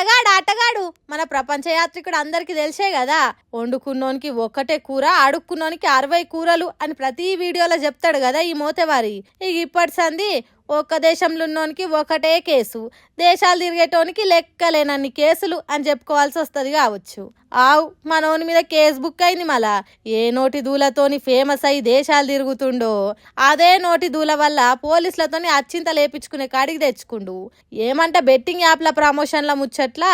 ఆటగాడు ఆటగాడు. మన ప్రపంచ యాత్రికుడు అందరికి తెలిసే కదా. వండుకున్నోనికి ఒక్కటే కూర అడుక్కున్నోనికి అరవై కూరలు అని ప్రతి వీడియోలో చెప్తాడు కదా ఈ మోతేవారి. ఇక ఇప్పటి సంది ఒక్క దేశంలో ఉన్నోనికి ఒకటే కేసు. దేశాలు తిరిగేటోనికి లెక్కలేనన్ని కేసులు అని చెప్పుకోవాల్సి వస్తుంది కావచ్చు. ఆవు మనోని మీద కేసు బుక్ అయింది మళ్ళా. ఏ నోటి దూలతోని ఫేమస్ అయి దేశాలు తిరుగుతుండో అదే నోటి దూల వల్ల పోలీసులతోని అచ్చింత లేపించుకునే కాడికి తెచ్చుకుండు. ఏమంట బెట్టింగ్ యాప్ల ప్రమోషన్ల ముచ్చట్ల?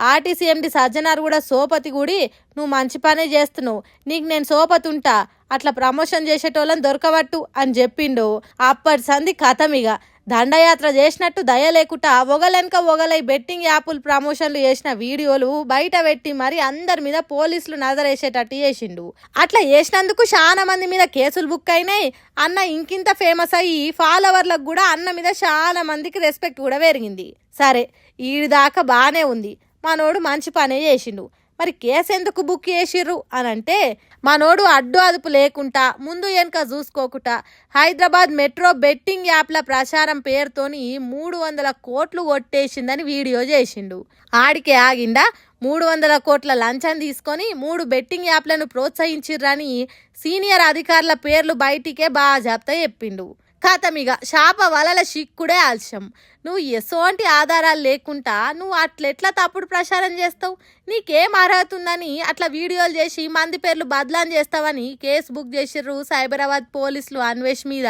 ఆర్టీసీ ఎండి సజ్జనార్ కూడా సోపతి గుడి నువ్వు మంచి పనే చేస్తున్నావు. నీకు నేను సోపతి ఉంటా అట్లా ప్రమోషన్ చేసేటోళ్ళని దొరకవట్టు అని చెప్పిండు. అప్పటి సంది కథమిగ. దండయాత్ర చేసినట్టు దయ లేకుండా ఒగలెనక ఒగలై బెట్టింగ్ యాపుల్ ప్రమోషన్లు చేసిన వీడియోలు బయట పెట్టి మరి అందరి మీద పోలీసులు నజరేసేటట్టు చేసిండు. అట్లా చేసినందుకు చాలా మంది మీద కేసులు బుక్ అయినాయి. అన్న ఇంకింత ఫేమస్ అయ్యి ఫాలోవర్లకు కూడా అన్న మీద చాలా మందికి రెస్పెక్ట్ కూడా పెరిగింది. సరే ఈడి దాకా బాగానే ఉంది. మనోడు మంచి పనే చేసిండు. మరి కేసు ఎందుకు బుక్ చేసిర్రు అని అంటే మనోడు అడ్డు అదుపు లేకుండా ముందు వెనక చూసుకోకుండా హైదరాబాద్ మెట్రో బెట్టింగ్ యాప్ల ప్రచారం పేరుతోని మూడు వందల కోట్లు కొట్టేసిందని వీడియో చేసిండు. ఆడికే ఆగిండా మూడు వందల కోట్ల లంచం తీసుకొని మూడు బెట్టింగ్ యాప్లను ప్రోత్సహించిర్రని సీనియర్ అధికారుల పేర్లు బయటికే బాగా చెప్తా చెప్పిండు. కథమిగ శాప వలల చిక్కుడే ఆలస్యం. నువ్వు ఎసోంటి ఆధారాలు లేకుండా నువ్వు అట్లెట్లా తప్పుడు ప్రచారం చేస్తావు? నీకేం అర్హత ఉందని అట్లా వీడియోలు చేసి మంది పేర్లు బదలాం చేస్తావని కేసు బుక్ చేసిర్రు సైబరాబాద్ పోలీసులు అన్వేష్ మీద.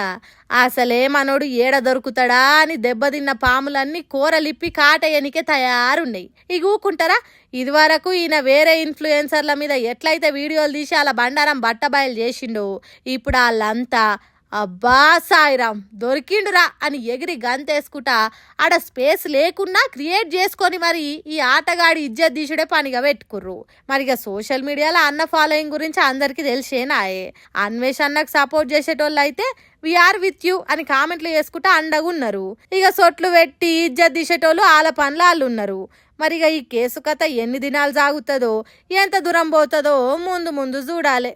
అసలే మనోడు ఏడ దొరుకుతాడా అని దెబ్బతిన్న పాములన్నీ కూరలిప్పి కాటయ్యనికే తయారున్నాయి. ఇక ఊకుంటారా? ఇదివరకు ఈయన వేరే ఇన్ఫ్లుయెన్సర్ల మీద ఎట్లయితే వీడియోలు తీసి అలా బండారం బట్టబయలు చేసిండో ఇప్పుడు వాళ్ళంతా అబ్బా సాయిరామ్ దొరికిండురా అని ఎగిరి గంతేసుకుంటా ఆడ స్పేస్ లేకున్నా క్రియేట్ చేసుకొని మరి ఈ ఆటగాడి ఇజ్జత్ తీసుడే పనిగా పెట్టుకుర్రు. మరి ఇక సోషల్ మీడియాలో అన్న ఫాలోయింగ్ గురించి అందరికీ తెలిసేనాయే అన్వేష్ అన్నకు సపోర్ట్ చేసేటోళ్ళు అయితే వీఆర్ విత్ యూ అని కామెంట్లు చేసుకుంటా అండగా ఉన్నారు ఇక సొట్లు పెట్టి ఇజ్జత్ తీసేటోళ్ళు వాళ్ళ పనులు వాళ్ళు ఉన్నారు మరి ఇక ఈ కేసు కథ ఎన్ని దినాలు సాగుతుందో ఎంత దూరం పోతుందో ముందు ముందు చూడాలి.